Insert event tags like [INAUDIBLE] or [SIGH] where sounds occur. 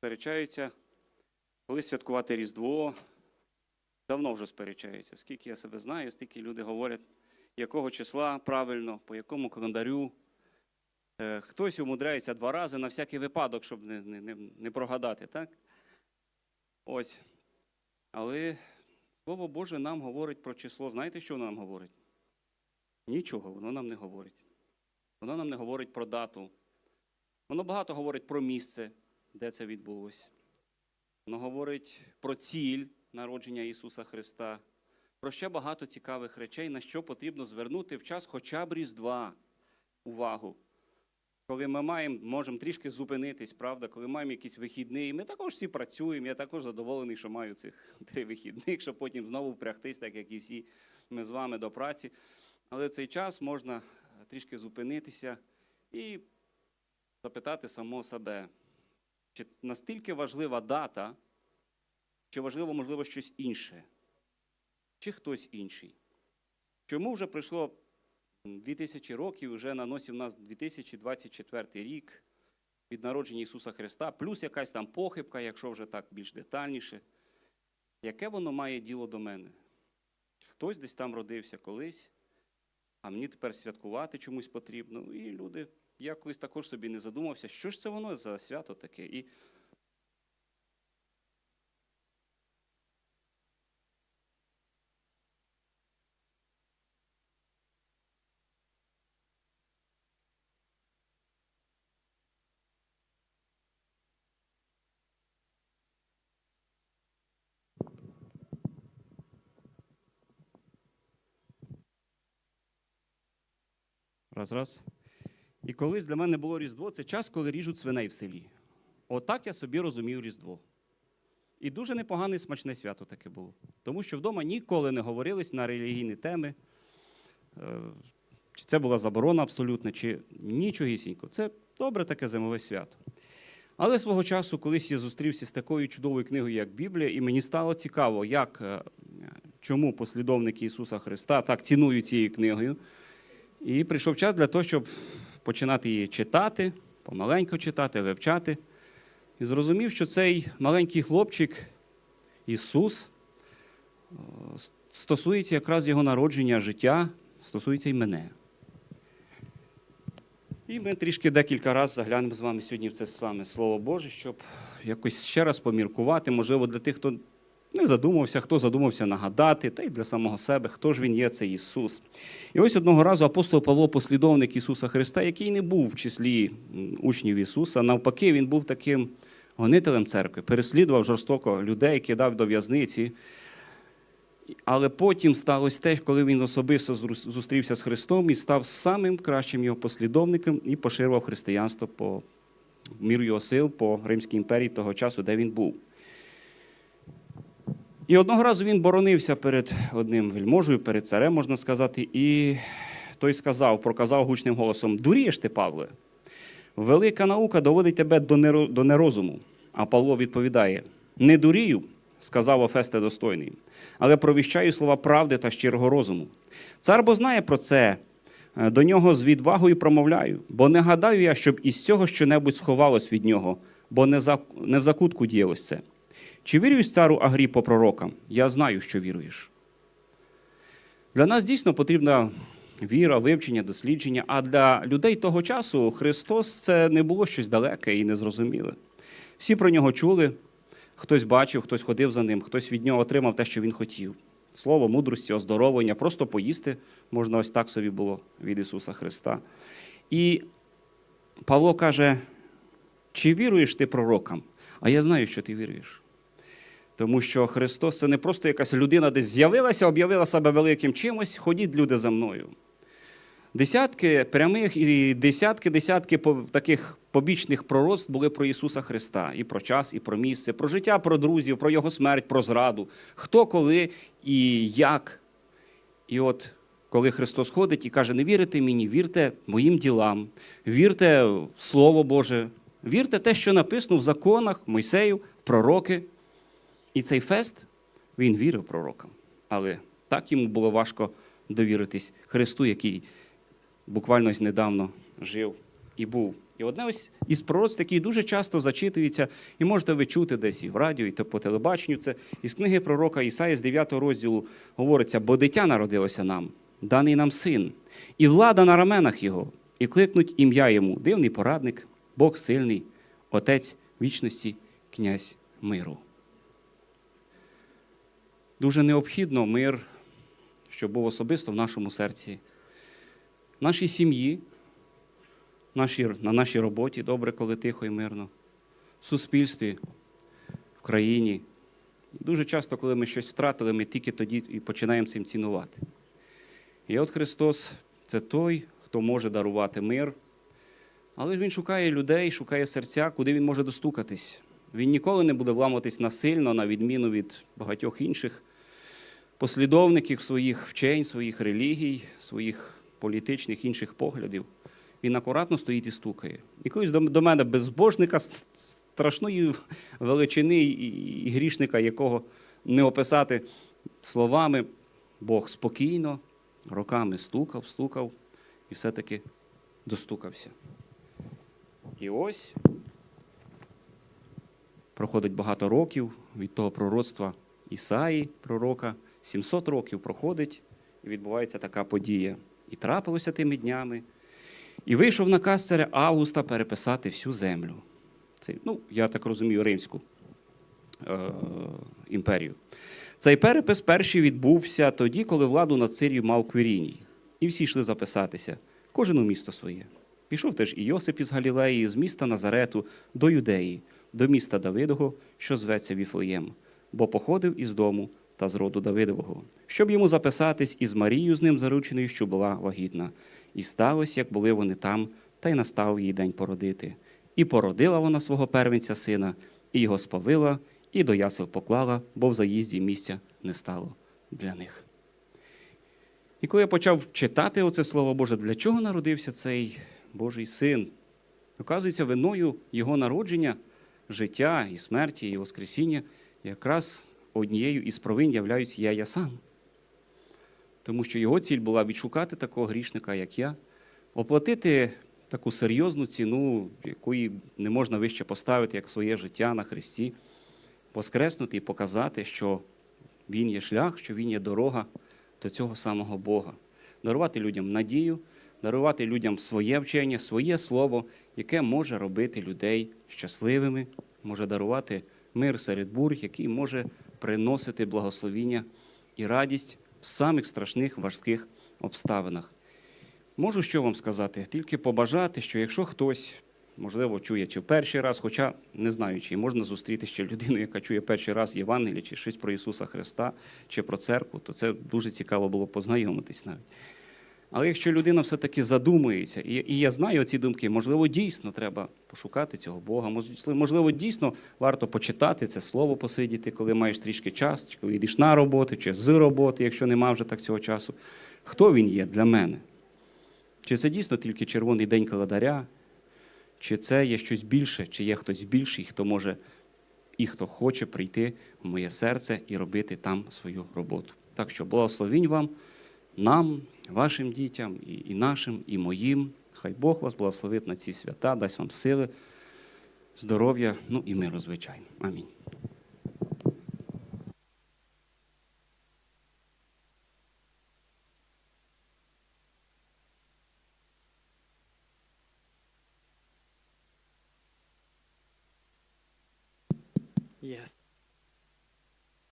сперечаються, коли святкувати Різдво. Давно вже сперечаються. Скільки я себе знаю, стільки люди говорять, якого числа правильно, по якому календарю. Е, Хтось умудряється два рази на всякий випадок, щоб не, не, не, прогадати, так? Ось. Але Слово Боже нам говорить про число. Знаєте, що воно нам говорить? Нічого воно нам не говорить. Воно нам не говорить про дату. Воно багато говорить про місце, де це відбулося. Воно говорить про ціль народження Ісуса Христа, про ще багато цікавих речей, на що потрібно звернути в час хоча б Різдва увагу. Коли ми маємо, можемо трішки зупинитись, правда, коли маємо якийсь вихідний, ми також всі працюємо. Я також задоволений, що маю цих [LAUGHS] три вихідних, щоб потім знову впрягтись, так як і всі ми з вами до праці. Але в цей час можна трішки зупинитися і запитати самого себе, чи настільки важлива дата, чи важливо, можливо, щось інше, чи хтось інший. Чому вже пройшло 2000 років, вже на носі в нас 2024 рік від народження Ісуса Христа, плюс якась там похибка, якщо вже так більш детальніше. Яке воно має діло до мене? Хтось десь там родився колись, а мені тепер святкувати чомусь потрібно. І люди, якось також собі не задумався, що ж це воно за свято таке. І Раз, раз. І колись для мене було Різдво це час, коли ріжуть свиней в селі. Отак я собі розумів Різдво. І дуже непогане смачне свято таке було. Тому що вдома ніколи не говорились на релігійні теми. Е, Чи це була заборона абсолютна, чи нічогісінько. Це добре таке зимове свято. Але свого часу, колись я зустрівся з такою чудовою книгою, як Біблія, і мені стало цікаво, як, е, чому послідовники Ісуса Христа так цінують цією книгою. І прийшов час для того, щоб починати її читати, помаленьку читати, вивчати. І зрозумів, що цей маленький хлопчик Ісус е, стосується якраз його народження, життя, стосується і мене. І ми трішки декілька разів заглянемо з вами сьогодні в це саме Слово Боже, щоб якось ще раз поміркувати, можливо, для тих, хто не задумався, хто задумався нагадати, та й для самого себе, хто ж він є, це Ісус. І ось одного разу апостол Павло, послідовник Ісуса Христа, який не був в числі учнів Ісуса, навпаки, він був таким гонителем церкви, переслідував жорстоко людей, кидав до в'язниці. Але потім сталося те, коли він особисто зустрівся з Христом і став самим кращим його послідовником і поширював християнство по міру його сил по Римській імперії того часу, де він був. І одного разу він боронився перед одним вельможею, перед царем, можна сказати, і той сказав, проказав гучним голосом: Дурієш ти, Павле, велика наука доводить тебе до неро- нерозуму. А Павло відповідає: Не дурію, сказав Офесте достойний, але провіщаю слова правди та щирого розуму. Цар бо знає про це, е, до нього з відвагою промовляю, бо не гадаю я, щоб із цього щонебудь сховалось від нього, бо не в закутку діялось це. Чи віруєш цару Агріпо пророкам? Я знаю, що віруєш. Для нас дійсно потрібна віра, вивчення, дослідження, а для людей того часу Христос це не було щось далеке і незрозуміле. Всі про нього чули, хтось бачив, хтось ходив за ним, хтось від нього отримав те, що він хотів. Слово, мудрості, оздоровлення, просто поїсти можна ось так собі було від Ісуса Христа. І Павло каже: чи віруєш ти пророкам? А я знаю, що ти віруєш. Тому що Христос це не просто якась людина, десь з'явилася, об'явила себе великим чимось, ходіть люди за мною. Десятки прямих і десятки-десятки таких побічних пророцтв були про Ісуса Христа, і про час, і про місце, про життя, про друзів, про Його смерть, про зраду, хто, коли і як. І от коли Христос ходить і каже: не вірите мені, вірте моїм ділам, вірте в Слово Боже, вірте те, що написано в законах Мойсею, пророки. І цей фест він вірив пророкам. Але так йому було важко довіритись Христу, який буквально ось недавно жив і був І одне ось із пророцтв, які дуже часто зачитуються, і можете ви чути десь і в радіо, і по телебаченню. Це із книги пророка Ісаї з 9 розділу говориться: бо дитя народилося нам, даний нам син, і влада на раменах його, і кликнуть ім'я йому, дивний порадник, Бог сильний, Отець вічності, князь миру. Дуже необхідно мир, щоб був особисто в нашому серці, в нашій сім'ї, на нашій роботі, добре, коли тихо і мирно, в суспільстві, в країні. Дуже часто, коли ми щось втратили, ми тільки тоді і починаємо цим цінувати. І от Христос це той, хто може дарувати мир, але Він шукає людей, шукає серця, куди він може достукатись. Він ніколи не буде вламуватись насильно, на відміну від багатьох інших послідовників своїх вчень, своїх релігій, своїх політичних інших поглядів. Він акуратно стоїть і стукає. І колись до, мене безбожника страшної величини і грішника, якого не описати словами, Бог спокійно, роками стукав, стукав і все-таки достукався. І ось проходить багато років від того пророцтва Ісаї, пророка, 700 років проходить, і відбувається така подія. І трапилося тими днями. І вийшов наказ царя Августа переписати всю землю. Це, ну, я так розумію, Римську е- імперію. Цей перепис перший відбувся тоді, коли владу над Сирією мав Квіріній. І всі йшли записатися, кожен у місто своє. Пішов теж і Йосип із Галілеї, з міста Назарету до Юдеї, до міста Давидого, що зветься Віфлеєм, бо походив із дому та з роду Давидового, щоб йому записатись із Марією з ним зарученою, що була вагітна. І сталося, як були вони там, та й настав їй день породити. І породила вона свого первенця сина, і його спавила, і до ясел поклала, бо в заїзді місця не стало для них. І коли я почав читати оце Слово Боже, для чого народився цей Божий син? Оказується, виною його народження, життя і смерті, і Воскресіння якраз однією із провин являюсь я, я сам. Тому що його ціль була відшукати такого грішника, як я, оплатити таку серйозну ціну, якої не можна вище поставити, як своє життя на Христі, воскреснути і показати, що Він є шлях, що Він є дорога до цього самого Бога. Дарувати людям надію, дарувати людям своє вчення, своє слово, яке може робити людей щасливими, може дарувати мир серед бурь, який може приносити благословіння і радість в самих страшних важких обставинах. Можу що вам сказати, тільки побажати, що якщо хтось, можливо, чує чи в перший раз, хоча не знаю, чи можна зустріти ще людину, яка чує перший раз Євангеліє, чи щось про Ісуса Христа, чи про церкву, то це дуже цікаво було познайомитись навіть. Але якщо людина все-таки задумується, і, і я знаю ці думки, можливо, дійсно треба пошукати цього Бога, можливо, дійсно варто почитати це слово, посидіти, коли маєш трішки час, чи коли йдеш на роботу, чи з роботи, якщо нема вже так цього часу. Хто він є для мене? Чи це дійсно тільки червоний день календаря, чи це є щось більше, чи є хтось більший, хто може і хто хоче прийти в моє серце і робити там свою роботу. Так що благословінь вам, нам, вашим дітям, і, нашим, і моїм. Хай Бог вас благословить на ці свята, дасть вам сили, здоров'я, ну і миру, звичайно. Амінь.